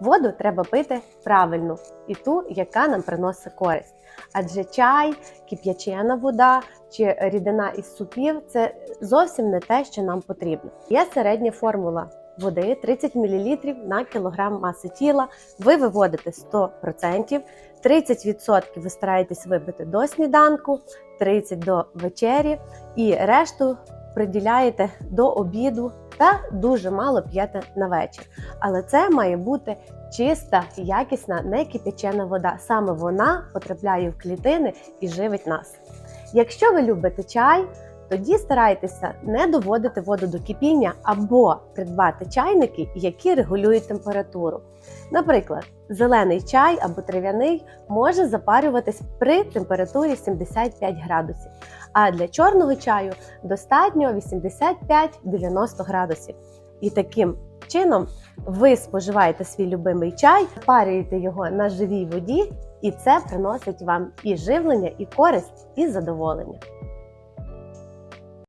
Воду треба пити правильну і ту, яка нам приносить користь. Адже чай, кип'ячена вода чи рідина із супів це зовсім не те, що нам потрібно. Є середня формула води 30 мл на кілограм маси тіла. Ви виводите 100%, 30% ви стараєтесь випити до сніданку, 30% до вечері і решту приділяєте до обіду та дуже мало п'єте на вечір. Але це має бути чиста, якісна, не кипячена вода. Саме вона потрапляє в клітини і живить нас. Якщо ви любите чай, тоді старайтеся не доводити воду до кипіння або придбати чайники, які регулюють температуру. Наприклад, зелений чай або трав'яний може запарюватись при температурі 75 градусів, а для чорного чаю достатньо 85-90 градусів. І таким чином ви споживаєте свій любимий чай, парюєте його на живій воді, і це приносить вам і живлення, і користь, і задоволення.